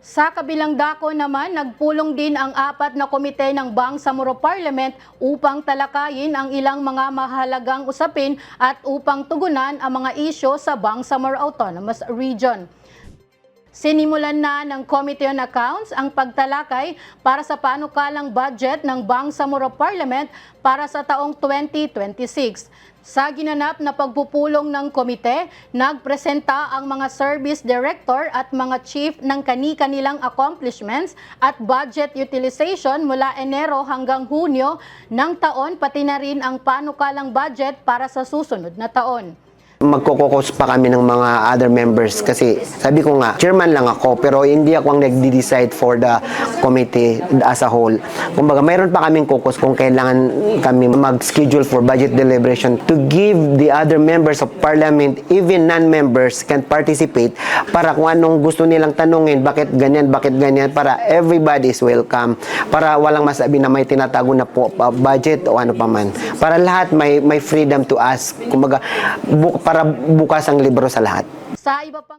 Sa kabilang dako naman, nagpulong din ang apat na komite ng Bangsamoro Parliament upang talakayin ang ilang mga mahalagang usapin at upang tugunan ang mga isyo sa Bangsamoro Autonomous Region. Sinimulan na ng Committee on Accounts ang pagtalakay para sa panukalang budget ng Bangsamoro Parliament para sa taong 2026. Sa ginanap na pagpupulong ng komite, nagpresenta ang mga service director at mga chief ng kani-kanilang accomplishments at budget utilization mula Enero hanggang Hunyo ng taon pati na rin ang panukalang budget para sa susunod na taon. Magkukukos pa kami ng mga other members kasi sabi ko nga, chairman lang ako pero hindi ako ang nagdi-decide for the committee as a whole. Kumbaga, mayroon pa kaming kukus kung kailangan kami mag-schedule for budget deliberation to give the other members of parliament, even non-members can participate para kung anong gusto nilang tanungin, bakit ganyan, bakit ganyan, para everybody is welcome. Para walang masabi na may tinatago na po, pa- budget o ano pa man. Para lahat may, may freedom to ask. Kumbaga, bu- para bukas ang libro sa lahat. Sa iba pang